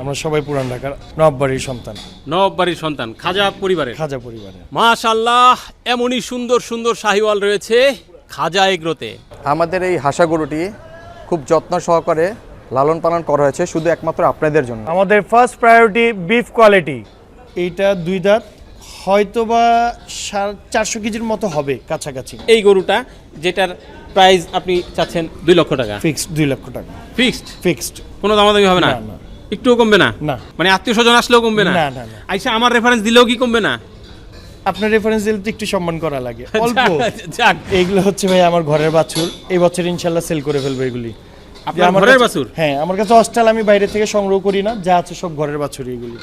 আমরা সবাই পুরান ঢাকার নববাড়ির সন্তান। নবাব বাড়ির সন্তান খাজা পরিবারের। খাজা পরিবারের। মাশাল্লাহ এমনই সুন্দর সুন্দর শাহিওয়াল রয়েছে খাজা এগ্রোতে আমাদের এই হাসা গরুটি খুব যত্ন সহকারে লালন পালন করা হয়েছে শুধু একমাত্র আপনাদের জন্য। আমাদের ফার্স্ট প্রায়োরিটি বিফ কোয়ালিটি এইটা দুই দাঁত হয়তো বা চারশো কেজির মতো হবে কাছাকাছি। এই গরুটা যেটার প্রাইস আপনি চাচ্ছেন দুই লক্ষ টাকা। ফিক্সড দুই লক্ষ টাকা। ফিক্সড ফিক্সড কোনো দামাদামি হবে না। একটুও কমবে না? না। মানে আত্মীয় স্বজন আসলেও কমবে না? না, না, না। আইসা আমার রেফারেন্স দিলেও কি কমবে না? আপনার রেফারেন্স দিলে তো একটু সম্মান করা লাগে। অল্প। যাক এইগুলো হচ্ছে ভাই আমার ঘরের বাছুর। এই বছর ইনশাল্লাহ সেল করে ফেলব এগুলি। আপনার ঘরের বাছুর? হ্যাঁ আমার কাছে অস্টাল আমি বাইরে থেকে সংগ্রহ করি না। যা আছে সব ঘরের বাছুর এগুলি।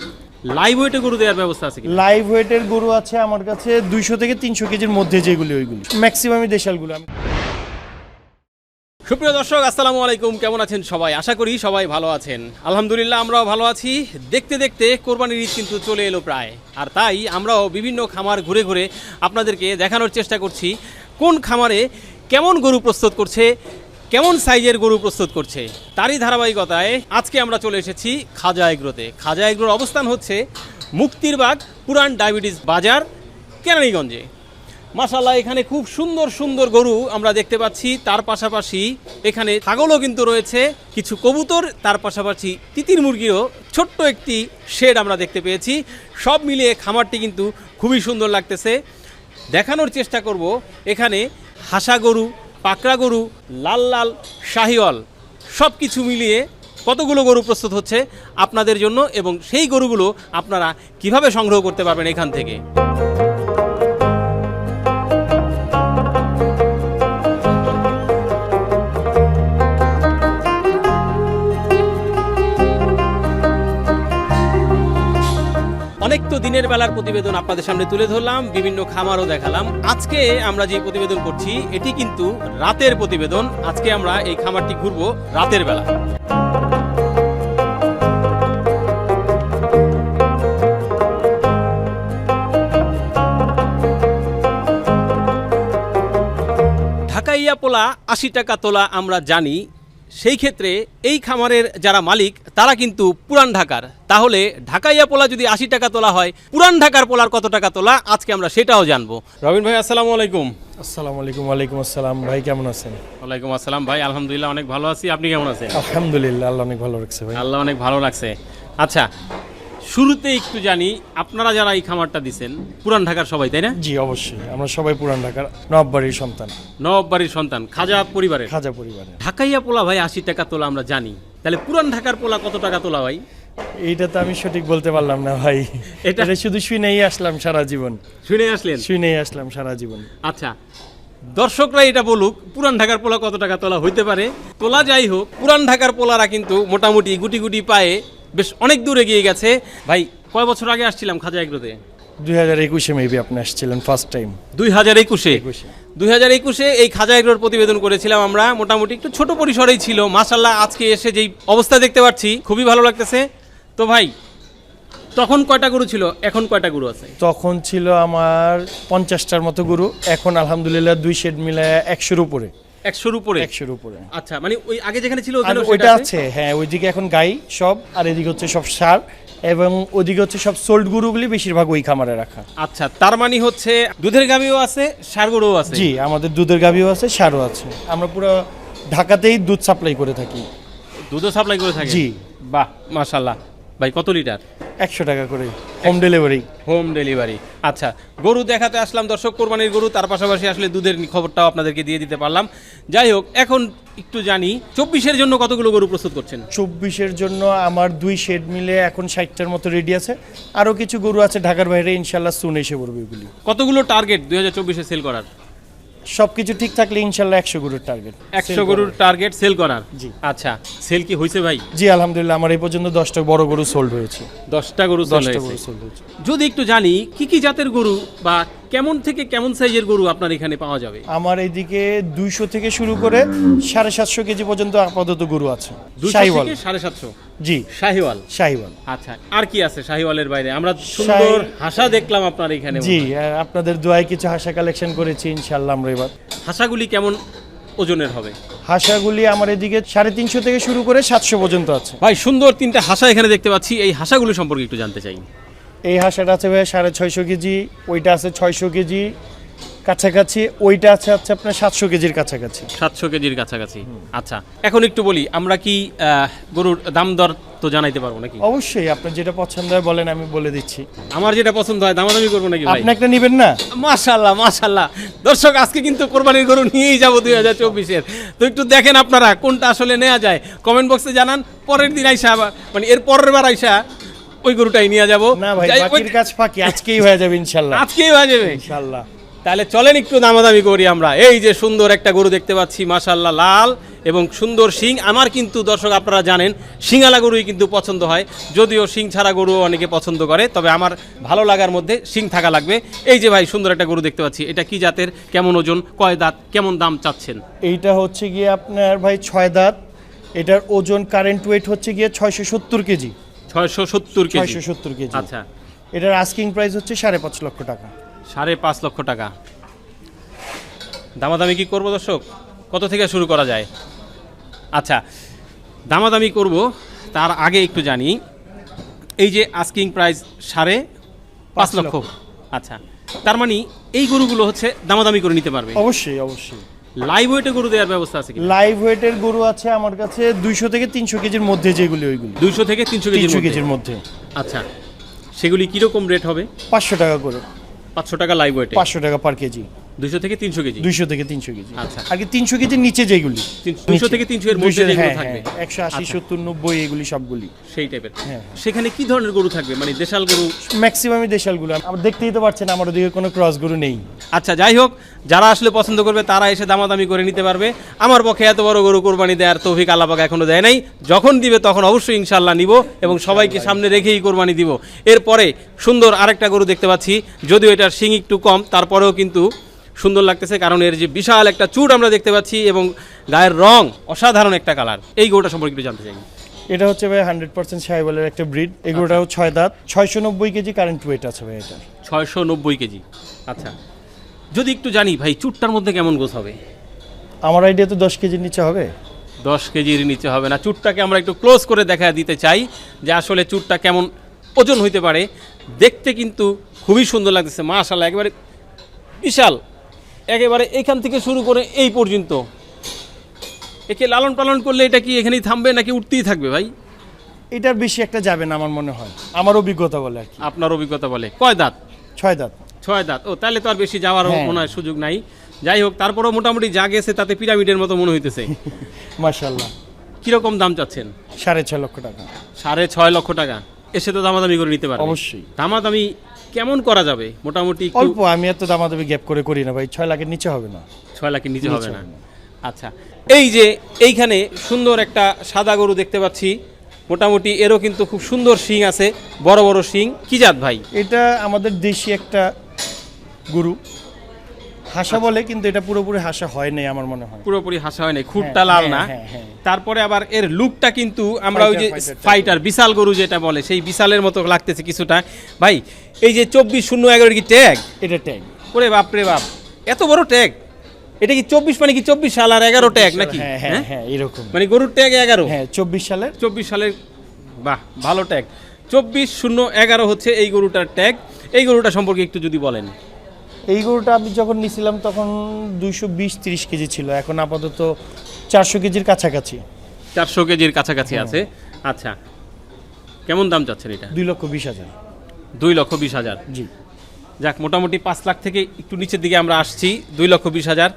লাইভ ওয়েটে গরু দেওয়ার ব্যবস্থা আছে কি লাইভ ওয়েটের গরু আছে আমার কাছে দুইশো থেকে তিনশো কেজির মধ্যে যেগুলি ওইগুলি। ম্যাক্সিমামই দেশালগুলো আমি সুপ্রিয় দর্শক, আসসালামু আলাইকুম। কেমন আছেন সবাই? আশা করি সবাই ভালো আছেন। আলহামদুলিল্লাহ, আমরাও ভালো আছি। দেখতে দেখতে কোরবানির ঈদ কিন্তু চলে এলো প্রায়। আর তাই আমরাও বিভিন্ন খামার ঘুরে ঘুরে আপনাদেরকে দেখানোর চেষ্টা করছি, কোন খামারে কেমন গরু প্রস্তুত করছে, কেমন সাইজের গরু প্রস্তুত করছে। তারই ধারাবাহিকতায় আজকে আমরা চলে এসেছি খাজা এগ্রোতে। খাজা এগ্রোর অবস্থান হচ্ছে মুক্তিরবাগ পুরান ডায়াবেটিস বাজার কেরানীগঞ্জে। মাশাল্লাহ এখানে খুব সুন্দর সুন্দর গরু আমরা দেখতে পাচ্ছি। তার পাশাপাশি এখানে ছাগলও কিন্তু রয়েছে, কিছু কবুতর, তার পাশাপাশি তিতির মুরগিরও ছোট্ট একটি শেড আমরা দেখতে পেয়েছি। সব মিলিয়ে খামারটি কিন্তু খুবই সুন্দর লাগতেছে। দেখানোর চেষ্টা করব, এখানে হাসা গরু, পাকড়া গরু, লাল লাল শাহিওয়াল সব কিছু মিলিয়ে কতগুলো গরু প্রস্তুত হচ্ছে আপনাদের জন্য এবং সেই গরুগুলো আপনারা কীভাবে সংগ্রহ করতে পারবেন এখান থেকে? দিনের বেলার প্রতিবেদন আপনাদের সামনে তুলে ধরলাম, বিভিন্ন খামারও দেখালাম। আজকে আমরা যে প্রতিবেদন করছি, এটি কিন্তু রাতের প্রতিবেদন। আজকে আমরা এই খামারটি ঘুরবো রাতের বেলা। ঢাকাইয়া পোলা আশি টাকা তোলা আমরা জানি সেই ক্ষেত্রে এই খামারের যারা মালিক তারা কিন্তু পুরান ঢাকার। তাহলে ঢাকাইয়া পোলা যদি আশি টাকা তোলা হয় পুরান ঢাকার পোলার কত টাকা তোলা? আজকে আমরা সেটাও জানব। রবিন ভাই আসসালাম আলাইকুম। আসসালামু আলাইকুম ওয়ালাইকুম আসসালাম। ভাই কেমন আছেন? ওয়ালাইকুম আসসালাম ভাই আলহামদুলিল্লাহ অনেক ভালো আছি। আপনি কেমন আছেন? আলহামদুলিল্লাহ আল্লাহ অনেক ভালো রাখছে ভাই। আল্লাহ অনেক ভালো লাগছে আচ্ছা শুরুতে একটু জানি আপনারা যারা এই খামারটা দিছেন পুরান ঢাকার সবাই তাই না? জি অবশ্যই। আমরা সবাই পুরান ঢাকার নববাড়ির সন্তান। নবাব বাড়ির সন্তান খাজা পরিবারের। খাজা পরিবারের। ঢাকাইয়া পোলা ভাই আশি টাকা তোলা আমরা জানি। তাহলে পুরান ঢাকার পোলা কত টাকা তোলা ভাই? এইটা তো আমি সঠিক বলতে পারলাম না ভাই। এটা- এটা শুধু শুনেই আসলাম সারা জীবন। শুনে আসলেন? শুনেই আসলাম সারা জীবন। আচ্ছা দর্শকরা এটা বলুক পুরান ঢাকার পোলা কত টাকা তোলা হইতে পারে? তোলা যাই হোক পুরান ঢাকার পোলারা কিন্তু মোটামুটি গুটি গুটি পায়ে বেশ অনেক দূরে গিয়ে গেছে। ভাই কয় বছর আগে আসছিলাম খাজা এগ্রোতে? দুই হাজার একুশে মেবি আপনি আসছিলেন ফার্স্ট টাইম দুই হাজার একুশে। দুই হাজার একুশে এই খাজা এগ্রোর প্রতিবেদন করেছিলাম আমরা। মোটামুটি একটু ছোট পরিসরেই ছিল। মাসাল্লাহ আজকে এসে যেই অবস্থা দেখতে পাচ্ছি খুবই ভালো লাগতেছে। তো ভাই তখন কয়টা গরু ছিল? এখন কয়টা গরু আছে? তখন ছিল আমার পঞ্চাশটার মতো গরু। এখন আলহামদুলিল্লাহ দুই শেড মিলে একশোর উপরে। একশোর উপরে? একশোর উপরে। আচ্ছা মানে ওই আগে যেখানে ছিল ওইটা আছে? আছে হ্যাঁ ওইদিকে এখন গাই সব আর এদিকে হচ্ছে সব সার এবং ওদিকে হচ্ছে সব সোল্ড গরুগুলি বেশিরভাগ ওই খামারে রাখা। আচ্ছা তার মানে হচ্ছে দুধের গাভিও আছে সার গরুও আছে? জি আমাদের দুধের গাভিও আছে সারও আছে। আমরা পুরো ঢাকাতেই দুধ সাপ্লাই করে থাকি। দুধও সাপ্লাই করে থাকে? জি। বাহ মাশাল্লাহ ভাই কত লিটার? একশো টাকা করে। হোম ডেলিভারি হোম ডেলিভারি আচ্ছা গরু দেখাতে আসলাম দর্শক কোরবানির গরু তার পাশাপাশি আসলে দুধের খবরটাও আপনাদেরকে দিয়ে দিতে পারলাম। যাই হোক এখন একটু জানি চব্বিশের জন্য কতগুলো গরু প্রস্তুত করছেন? চব্বিশের জন্য আমার দুই শেড মিলে এখন ষাটটার মতো রেডি আছে। আরও কিছু গরু আছে ঢাকার বাইরে ইনশাল্লাহ সুন এসে পড়বে এগুলি কতগুলো টার্গেট দুই হাজার চব্বিশে সেল করার? সব কিছু ঠিক থাকলে ইনশাল্লাহ একশো গরুর টার্গেট একশো গরুর টার্গেট সেল করার? জি। আচ্ছা সেল কি হয়েছে ভাই? জি আলহামদুলিল্লাহ আমার এই পর্যন্ত দশটা বড় গরু সোল্ড হয়েছে। দশটা গরু সেল দশটা গরু সোল্ড হয়েছে। যদি একটু জানি কি কি জাতের গরু বা কেমন থেকে কেমন সাইজের গরু আপনার এখানে পাওয়া যাবে? আমার এইদিকে দুইশো থেকে শুরু করে সাড়ে সাতশো কেজি পর্যন্ত আপাতত গরু আছে। সাড়ে সাতশো? জি। শাহিওয়াল। শাহিওয়াল। আচ্ছা আর কি আছে শাহিওয়ালের বাইরে? আমরা সুন্দর হাসা দেখলাম আপনার এখানে জি আপনাদের দোয়ায় কিছু হাসা কালেকশন করেছি ইনশাল্লাহ আমরা এবার। হাসাগুলি কেমন ওজনের হবে? হাঁসাগুলি আমার এদিকে সাড়ে তিনশো থেকে শুরু করে সাতশো পর্যন্ত আছে। ভাই সুন্দর তিনটা হাসা এখানে দেখতে পাচ্ছি। এই হাসাগুলো সম্পর্কে একটু জানতে চাই। এই হাঁসাটা আছে ভাই সাড়ে ছয়শো কেজি ওইটা আছে ছয়শো কেজি কাছাকাছি ওইটা আছে হচ্ছে আপনার সাতশো কেজির কাছাকাছি। সাতশো কেজির কাছাকাছি। আচ্ছা এখন একটু বলি আমরা কি গরুর দাম দর তো জানাইতে পারব নাকি? অবশ্যই আপনার যেটা পছন্দ হয় বলেন আমি বলে দিচ্ছি। আমার যেটা পছন্দ হয় দাম দামাদামি করব নাকি আপনি একটা নেবেন না? মাশাল্লাহ মাশাল্লাহ। দর্শক আজকে কিন্তু কোরবানির গরু নিয়েই যাব দুই হাজার চব্বিশের। তো একটু দেখেন আপনারা কোনটা আসলে নেওয়া যায়। কমেন্ট বক্সে জানান পরের দিন আইসা আবার মানে এর পরের বার আইসা ওই গরুটাই নিয়ে যাব। না ভাই বাকির কাজ ফাঁকি আজকেই হয়ে যাবে ইনশাল্লাহ। আজকেই হয়ে যাবে। ইনশাল্লাহ। তাহলে চলেন একটু দামাদামি করি আমরা। এই যে সুন্দর একটা গরু দেখতে পাচ্ছি মাশাল্লাহ লাল এবং সুন্দর শিং। আমার কিন্তু দর্শক আপনারা জানেন শিঙালা গরুই কিন্তু পছন্দ হয়। যদিও শিং ছাড়া গরু অনেকে পছন্দ করে তবে আমার ভালো লাগার মধ্যে শিং থাকা লাগবে। এই যে ভাই সুন্দর একটা গরু দেখতে পাচ্ছি। এটা কি জাতের? কেমন ওজন? কয় দাঁত? কেমন দাম চাচ্ছেন? এইটা হচ্ছে গিয়ে আপনার ভাই ছয় দাঁত। এটার ওজন কারেন্ট ওয়েট হচ্ছে গিয়ে ছয়শো সত্তর কেজি। ছয়শো সত্তর কেজি। ছয়শো সত্তর কেজি। আচ্ছা। এটার আস্কিং প্রাইস হচ্ছে সাড়ে পাঁচ লক্ষ টাকা। সাড়ে পাঁচ লক্ষ টাকা। দামাদামি কি করব দর্শক? কত থেকে শুরু করা যায়? আচ্ছা দামাদামি করব তার আগে একটু জানি। এই যে আস্কিং প্রাইস সাড়ে পাঁচ লক্ষ। আচ্ছা তার মানে এই গরুগুলো হচ্ছে দামাদামি করে নিতে পারবে? অবশ্যই অবশ্যই। লাইভ ওয়েটে গরু দেওয়ার ব্যবস্থা আছে কি লাইভ ওয়েটের গরু আছে আমার কাছে দুইশো থেকে তিনশো কেজির মধ্যে যেগুলি ওইগুলি। দুইশো থেকে তিনশো কেজির তিনশো মধ্যে। কেজির মধ্যে। আচ্ছা সেগুলি কীরকম রেট হবে? পাঁচশো টাকা করে। পাঁচশো টাকা লাইভ ওয়েটে পাঁচশো টাকা পার কেজি দুইশো থেকে তিনশো কেজি? দুইশো থেকে তিনশো কেজি। আচ্ছা। আর কি তিনশো কেজির নিচে যেগুলি। দুইশো থেকে তিনশো এর মধ্যে যেগুলো থাকবে। একশো আশি আচ্ছা। সত্তর নব্বই এগুলি সবগুলি। সেই টাইপের। হ্যাঁ। সেখানে কি ধরনের গরু থাকবে? মানে দেশাল গরু? ম্যাক্সিমামই দেশালগুলো আমার দেখতেই তো পারছেন আমার ওদিকে কোনো ক্রস গরু নেই। আচ্ছা যাই হোক যারা আসলে পছন্দ করবে তারা এসে দামাদামি করে নিতে পারবে। আমার পক্ষে এত বড় গরু কোরবানি দেওয়ার তৌফিক আল্লাপাক এখনও দেয় নাই। যখন দিবে তখন অবশ্যই ইনশাল্লাহ নিব এবং সবাইকে সামনে রেখেই কোরবানি দিব। এরপরে সুন্দর আরেকটা গরু দেখতে পাচ্ছি যদিও এটার শিং একটু কম তারপরেও কিন্তু সুন্দর লাগতেছে কারণ এর যে বিশাল একটা চুট আমরা দেখতে পাচ্ছি এবং গায়ের রং অসাধারণ একটা কালার। এই গরুটা সম্পর্কে একটু জানতে চাই। এটা হচ্ছে ভাই হান্ড্রেড পার্সেন্ট সাইবলের একটা ব্রিড। এগুলোটাও ছয় দাঁত ছয়শো নব্বই কেজি কারেন্ট ওয়েট আছে ভাই এটা ছয়শো নব্বই কেজি। আচ্ছা। যদি একটু জানি ভাই চুটটার মধ্যে কেমন গোছ হবে? আমার আইডিয়া তো দশ কেজির নিচে হবে। দশ কেজির নিচে হবে না। চুটটাকে আমরা একটু ক্লোজ করে দেখা দিতে চাই যে আসলে চুটটা কেমন ওজন হইতে পারে। দেখতে কিন্তু খুবই সুন্দর লাগতেছে মাশাল্লাহ একেবারে বিশাল একেবারে এখান থেকে শুরু করে এই পর্যন্ত। একে লালন পালন করলে এটা কি এখানেই থামবে নাকি উঠতেই থাকবে ভাই? এটার বেশি একটা যাবে না আমার মনে হয়। আমার অভিজ্ঞতা বলে আর কি। আপনার অভিজ্ঞতা বলে। কয় দাঁত? ছয় দাঁত। ছয় দাঁত। ও তাহলে তো আর বেশি যাওয়ার হ্যাঁ। মনে হয় সুযোগ নাই। যাই হোক তারপরেও মোটামুটি যা গেছে তাতে পিরামিডের মতো মনে হইতেছে। মার্শাল্লাহ কীরকম দাম চাচ্ছেন? সাড়ে ছয় লক্ষ টাকা। সাড়ে ছয় লক্ষ টাকা। এসে তো দামাদামি করে নিতে পারবে। অবশ্যই। দামাদামি কেমন করা যাবে? মোটামুটি অল্প আমি এত দামাদামি গ্যাপ করে করি না ভাই ছয় লাখের নিচে হবে না। ছয় লাখের নিচে হবে না। হবে না। আচ্ছা এই যে এইখানে সুন্দর একটা সাদা গরু দেখতে পাচ্ছি মোটামুটি এরও কিন্তু খুব সুন্দর শিং আছে বড় বড় শিং কি জাত ভাই? এটা আমাদের দেশি একটা গরু। হাসা বলে কিন্তু এটা পুরোপুরি হাসা হয় নাই আমার মনে হয়। পুরোপুরি হাসা হয় নাই খুঁটটা হ্যাঁ, লাল হ্যাঁ, না। হ্যাঁ। তারপরে আবার এর লুকটা কিন্তু আমরা ওই যে। ফাইটার বিশাল গরু যেটা বলে সেই বিশালের মতো লাগতেছে কিছুটা। ভাই এই যে চব্বিশ শূন্য এগারো কি ট্যাগ এটা ট্যাগ ওরে বাপ রে বাপ এত বড় ট্যাগ এটা কি চব্বিশ মানে কি চব্বিশ সাল আর এগারো ট্যাগ নাকি? হ্যাঁ হ্যাঁ হ্যাঁ? এরকম। মানে গরুর ট্যাগ এগারো? হ্যাঁ চব্বিশ সালের। চব্বিশ সালের বাহ ভালো ট্যাগ চব্বিশ শূন্য এগারো হচ্ছে এই গরুটার ট্যাগ এই গরুটা সম্পর্কে একটু যদি বলেন। এই গরুটা আমি যখন নিছিলাম তখন দুইশো বিশ তিরিশ কেজি ছিল। এখন আপাতত চারশো কেজির কাছাকাছি। চারশো কেজির কাছাকাছি আছে। আচ্ছা কেমন দাম চাচ্ছেন এটা? দুই লক্ষ বিশ হাজার। দুই লক্ষ বিশ হাজার। জি। যাক মোটামুটি পাঁচ লাখ থেকে একটু নিচের দিকে আমরা আসছি। দুই লক্ষ বিশ হাজার।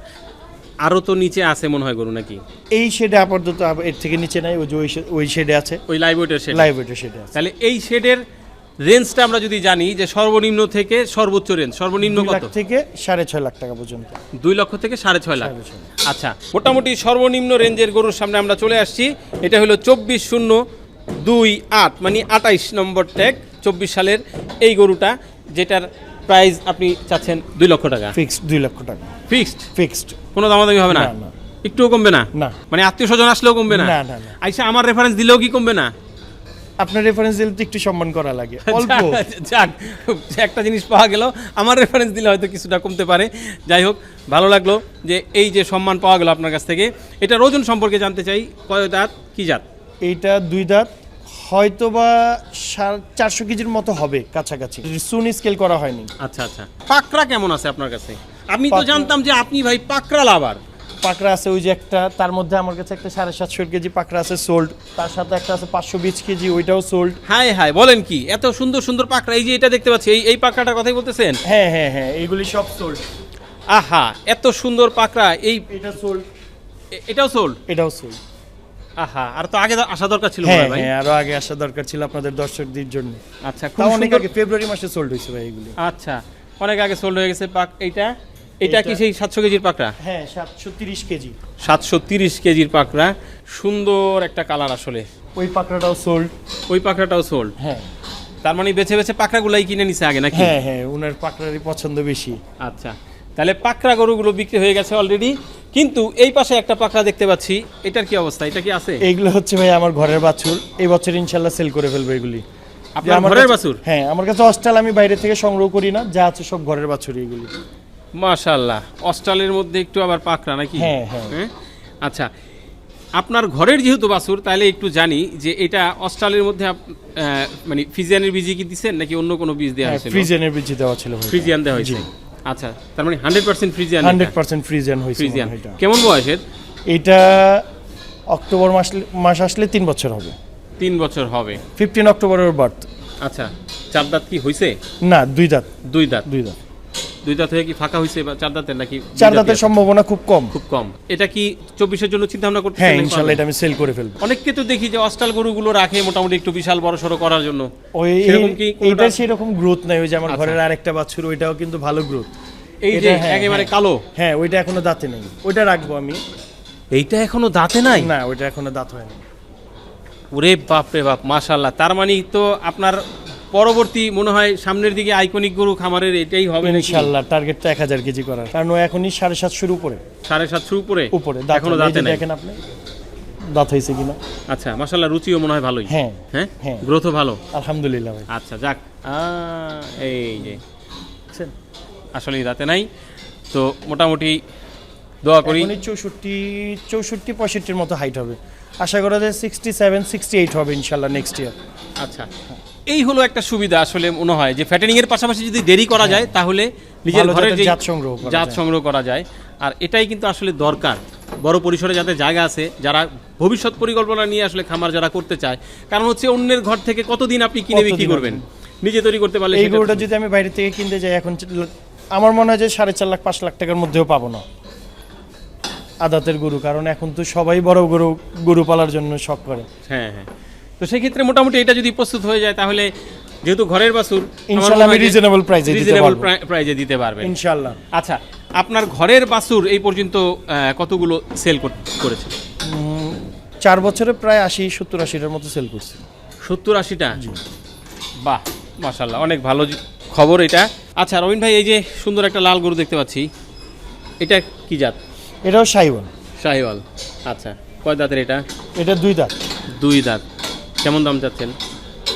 আরও তো নিচে আছে মনে হয় গরু নাকি? এই শেডে আপাতত এর থেকে নিচে নাই ওই যে ওই শেডে আছে। ওই লাইব্রেরির শেড। লাইভ ওয়েটের শেডে আছে। তাহলে এই শেডের রেঞ্জটা আমরা যদি জানি যে সর্বনিম্ন থেকে সর্বোচ্চ রেঞ্জ সর্বনিম্ন কত? থেকে সাড়ে ছয় লাখ টাকা পর্যন্ত। দুই লক্ষ থেকে সাড়ে ছয় লাখ। আচ্ছা মোটামুটি সর্বনিম্ন রেঞ্জের গরুর সামনে আমরা চলে আসছি। এটা হলো চব্বিশ শূন্য দুই আট মানে আটাইশ নম্বর ট্যাগ চব্বিশ সালের এই গরুটা যেটার প্রাইস আপনি চাচ্ছেন দুই লক্ষ টাকা। ফিক্সড দুই লক্ষ টাকা। ফিক্সড ফিক্সড কোনো দামাদামি হবে না। একটুও কমবে না। মানে আত্মীয় স্বজন আসলেও কমবে না। আইসা আমার রেফারেন্স দিলেও কি কমবে না? আপনার রেফারেন্স দিলে তো একটু সম্মান করা লাগে। অল্প। যাক একটা জিনিস পাওয়া গেল। আমার রেফারেন্স দিলে হয়তো কিছুটা কমতে পারে। যাই হোক ভালো লাগল যে এই যে সম্মান পাওয়া গেল আপনার কাছ থেকে। এটা ওজন সম্পর্কে জানতে চাই। কয় দাঁত? কী জাত? এইটা দুই দাঁত। হয়তো বা চারশো কেজির মতো হবে কাছাকাছি। সুন স্কেল করা হয়নি। আচ্ছা আচ্ছা। পাকড়া কেমন আছে আপনার কাছে? আমি তো জানতাম যে আপনি ভাই পাকড়া লাভার পাকড়া আছে ওই যে একটা তার মধ্যে আমার কাছে একটা সাড়ে সাতশো কেজি পাকড়া আছে সোল্ড তার সাথে একটা আছে পাঁচশো বিশ কেজি ওইটাও সোল্ড হাই হাই বলেন কি এত সুন্দর সুন্দর পাকড়া এই যে এটা দেখতে পাচ্ছি এই এই পাকড়াটার কথাই বলতেছেন? হ্যাঁ হ্যাঁ হ্যাঁ এইগুলি সব সোল্ড আহা এত সুন্দর পাকড়া এই এটা সোল্ড এটাও সোল্ড এটাও সোল্ড আহা আর তো আগে আসা দরকার ছিল হ্যাঁ ভাই। হ্যাঁ আরও আগে আসা দরকার ছিল আপনাদের দর্শকদের জন্য। আচ্ছা খুব অনেক আগে ফেব্রুয়ারি মাসে সোল্ড হয়েছে ভাই এগুলি। আচ্ছা অনেক আগে সোল্ড হয়ে গেছে পাক এইটা। এটা কি সেই সাতশো কেজির পাকড়া? হ্যাঁ সাতশো তিরিশ কেজি। সাতশো তিরিশ কেজির পাকড়া। সুন্দর একটা কালার আসলে। ওই পাকড়াটাও সোল্ড ওই পাকড়াটাও সোল্ড হ্যাঁ। তার মানে বেছে বেছে পাকড়াগুলাই কিনে নিছে আগে নাকি? হ্যাঁ হ্যাঁ ওনার পাকড়ারই পছন্দ বেশি। আচ্ছা। তাহলে পাকড়া গরুগুলো বিক্রি হয়ে গেছে অলরেডি কিন্তু এই পাশে একটা পাকড়া দেখতে পাচ্ছি। এটার কি অবস্থা? এটা কি আছে? এইগুলো হচ্ছে ভাই আমার ঘরের বাছুর। এই বছর ইনশাল্লাহ সেল করে ফেলব এগুলি। আপনার ঘরের বাছুর? হ্যাঁ আমার কাছে অস্টাল আমি বাইরে থেকে সংগ্রহ করি না। যা আছে সব ঘরের বাছুর এগুলি। মাশাল্লাহ অস্ট্রালের মধ্যে একটু আবার পাকড়া নাকি? হ্যাঁ, হ্যাঁ। আচ্ছা আপনার ঘরের যেহেতু বাসুর তাহলে একটু জানি যে এটা অস্ট্রালের মধ্যে মানে ফ্রিজিয়ানের বীজই কি দিচ্ছেন নাকি অন্য কোনো বীজ দেওয়া হ্যাঁ হয়েছিল? ফ্রিজেনের বীজ দেওয়া ছিল ফ্রিজিয়ান দেওয়া হয়েছে। আচ্ছা তার মানে hundred percent Friesian hundred percent Friesian হয়েছে ফ্রিজিয়ান মনে হয়। কেমন বয়সের এটা অক্টোবর মাস মাস আসলে তিন বছর হবে। তিন বছর হবে। ফিফটিন অক্টোবরের বার্থ আচ্ছা চার দাঁত কি হয়েছে না দুই দাঁত। দুই দাঁত। দুই দাঁত। দুই দাঁত হয়ে কি ফাঁকা হয়েছে বা চার দাঁতের নাকি চার দাঁতের সম্ভাবনা খুব কম। খুব কম। এটা কি চব্বিশের জন্য চিন্তা ভাবনা করতে হ্যাঁ ইনশাল্লাহ এটা আমি সেল করে ফেলব। অনেককে তো দেখি যে অস্টাল গরুগুলো রাখে মোটামুটি একটু বিশাল বড় সড়ো করার জন্য। ওই এইটা সেরকম গ্রোথ নাই ওই যে আমার আচ্ছা। ঘরের আরেকটা বাছুর ওইটাও কিন্তু ভালো গ্রোথ এই যে হ্যাঁ, একেবারে হ্যাঁ। কালো? হ্যাঁ ওইটা এখনও দাঁতে নেই। ওইটা রাখব আমি। এইটা এখনও দাঁতে নাই? না ওইটা এখনও দাঁত হয়নি। ওরে বাপ রে বাপ মাশাল্লাহ তার মানে তো আপনার পরবর্তী মনে হয় সামনের দিকে আইকনিক গরু খামারের এটাই হবে ইনশাল্লাহ টার্গেট তো এক হাজার কেজি করার। কারণ ও এখনই সাড়ে সাতশোর উপরে। সাড়ে সাতশো উপরে? উপরে। এখনও দাঁতে নাই? দেখেন আপনি? দাঁত হয়েছে কিনা? আচ্ছা মাশাল্লাহ রুচিও মনে হয় ভালোই। হ্যাঁ হ্যাঁ? হ্যাঁ। গ্রোথও ভালো? আলহামদুলিল্লাহ ভাই। আচ্ছা যাক। এই যে? আসলে দাঁতে নাই। তো মোটামুটি দোয়া করি। চৌষট্টি চৌষট্টি পঁয়ষট্টির মতো হাইট হবে। আশা করা যায় সিক্সটি সেভেন সিক্সটি এইট হবে ইনশাল্লাহ নেক্সট ইয়ার আচ্ছা। এই হলো একটা সুবিধা আসলে মনে হয় যে ফ্যাটেনিং এর পাশাপাশি যদি দেরি করা যায় তাহলে নিজের ঘরের যে জাত সংগ্রহ করা জাত। সংগ্রহ করা যায়। আর এটাই কিন্তু আসলে দরকার। বড় পরিসরে যাতে জায়গা আছে যারা ভবিষ্যৎ পরিকল্পনা নিয়ে আসলে খামার যারা করতে চায় কারণ হচ্ছে অন্যের ঘর থেকে কতদিন আপনি কিনে বিক্রি করবেন? নিজে তৈরি করতে পারলে এই গরুটা যদি আমি বাইরে থেকে কিনতে যাই এখন আমার মনে হয় যে সাড়ে চার লাখ পাঁচ লাখ টাকার মধ্যেও পাবো না। আদাতের গরু কারণ এখন তো সবাই বড় গরু গরু পালার জন্য শখ করে। হ্যাঁ হ্যাঁ। তো সেই ক্ষেত্রে মোটামুটি এটা যদি প্রস্তুত হয়ে যায় তাহলে যেহেতু ঘরের বাছুর ইনশাল্লাহ আমি রিজনেবল দিতে রিজনেবল পারব। প্রাইজে দিতে পারবেন। ইনশাল্লাহ। আচ্ছা আপনার ঘরের বাছুর এই পর্যন্ত কতগুলো সেল করেছে? চার বছরে প্রায় আশি সত্তর আশিটার মতো সেল করছি। সত্তর আশিটা? বাহ মাশাল্লাহ অনেক ভালো খবর এটা। আচ্ছা রবিন ভাই এই যে সুন্দর একটা লাল গরু দেখতে পাচ্ছি এটা কি জাত? এটাও সাইওয়ান শাহিওয়াল আচ্ছা কয় দাঁতের এটা? এটা দুই দাঁত। দুই দাঁত। কেমন দাম চাচ্ছেন?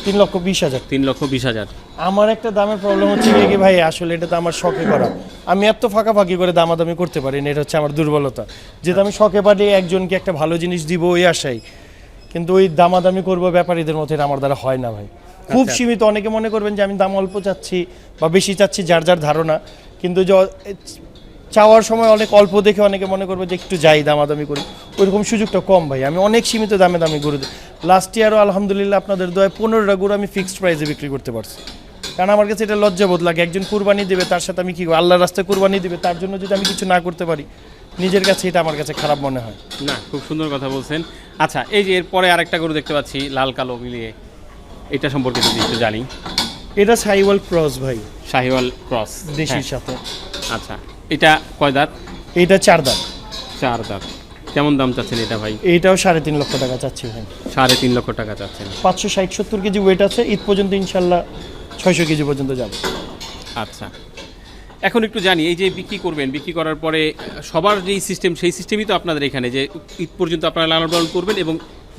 তিন লক্ষ বিশ হাজার। তিন লক্ষ বিশ হাজার। আমার একটা দামের প্রবলেম হচ্ছে কি ভাই আসলে এটা তো আমার শখে করা। আমি এত ফাঁকাফাঁকি করে দামাদামি করতে পারি না এটা হচ্ছে আমার দুর্বলতা। যেহেতু আমি শখে পারি একজনকে একটা ভালো জিনিস দিব ওই আশাই কিন্তু ওই দামাদামি করব ব্যাপারীদের মধ্যে আমার দ্বারা হয় না ভাই। খুব আচ্ছা। সীমিত অনেকে মনে করবেন যে আমি দাম অল্প চাচ্ছি বা বেশি চাচ্ছি যার যার ধারণা। কিন্তু চাওয়ার সময় অনেক অল্প দেখে অনেকে মনে করবে যে একটু যাই দামাদামি করি। ওইরকম সুযোগটা কম ভাই। আমি অনেক সীমিত দামে দামি গরু লাস্ট ইয়ারও আলহামদুলিল্লাহ আপনাদের দয়ায় পনেরোটা গরু আমি ফিক্সড প্রাইসে বিক্রি করতে পারছি। কারণ আমার কাছে এটা লজ্জাবোধ লাগে। একজন কুরবানি দেবে তার সাথে আমি কি? আল্লাহর রাস্তায় কুরবানি দেবে তার জন্য যদি আমি কিছু না করতে পারি নিজের কাছে এটা আমার কাছে খারাপ মনে হয়। না খুব সুন্দর কথা বলছেন। আচ্ছা এই যে এরপরে আরেকটা গরু দেখতে পাচ্ছি লাল কালো মিলিয়ে। এটা সম্পর্কে যদি একটু জানি। এটা সাহিওয়াল ক্রস ভাই। সাহিওয়াল ক্রস দেশির সাথে। আচ্ছা। এটা কয় দাঁত? এইটা চার দাম চার দাঁত। কেমন দাম চাচ্ছেন এটা ভাই? এইটাও সাড়ে তিন লক্ষ টাকা চাচ্ছি ভাই। সাড়ে তিন লক্ষ টাকা চাচ্ছেন। পাঁচশো ষাট সত্তর কেজি ওয়েট আছে ঈদ পর্যন্ত ইনশাল্লাহ ছয়শো কেজি পর্যন্ত যাবে। আচ্ছা। এখন একটু জানি এই যে বিক্রি করবেন বিক্রি করার পরে সবার যেই সিস্টেম সেই সিস্টেমই তো আপনাদের এখানে যে ঈদ পর্যন্ত আপনারা লালন পালন করবেন এবং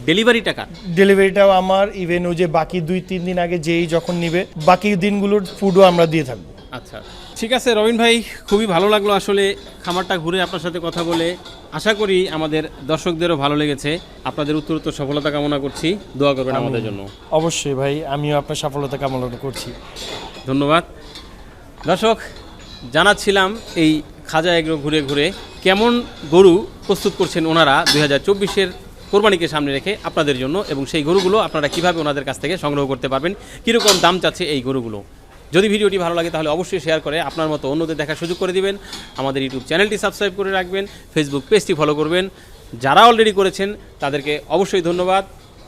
ডেলিভারি টাকা ডেলিভারিটাও আমার ইভেন ওই যে বাকি দুই তিন দিন আগে যেই যখন নিবে বাকি দিনগুলোর ফুডও আমরা দিয়ে থাকব। আচ্ছা। ঠিক আছে রবিন ভাই খুবই ভালো লাগল আসলে খামারটা ঘুরে আপনার সাথে কথা বলে। আশা করি আমাদের দর্শকদেরও ভালো লেগেছে। আপনাদের উত্তরোত্তর সফলতা কামনা করছি। দোয়া করবেন আমাদের জন্য। অবশ্যই ভাই আমিও আপনার সফলতা কামনা করছি। ধন্যবাদ। দর্শক জানাচ্ছিলাম এই খাজা এগ্রো ঘুরে ঘুরে কেমন গরু প্রস্তুত করছেন ওনারা দুই হাজার চব্বিশের কোরবানিকে সামনে রেখে আপনাদের জন্য এবং সেই গরুগুলো আপনারা কীভাবে ওনাদের কাছ থেকে সংগ্রহ করতে পারবেন কীরকম দাম চাচ্ছে এই গরুগুলো? যদি ভিডিওটি ভালো লাগে তাহলে অবশ্যই শেয়ার করে আপনার মতো অন্যদের দেখার সুযোগ করে দিবেন। আমাদের ইউটিউব চ্যানেলটি সাবস্ক্রাইব করে রাখবেন ফেসবুক পেজটি ফলো করবেন। যারা অলরেডি করেছেন, তাদেরকে অবশ্যই ধন্যবাদ।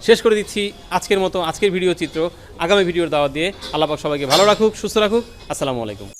শেষ করে দিচ্ছি আজকের মতো আজকের ভিডিও চিত্র। আগামী ভিডিওর দাওয়া দিয়ে আল্লাপাক সবাইকে ভালো রাখুক, সুস্থ রাখুক। আসসালামু আলাইকুম।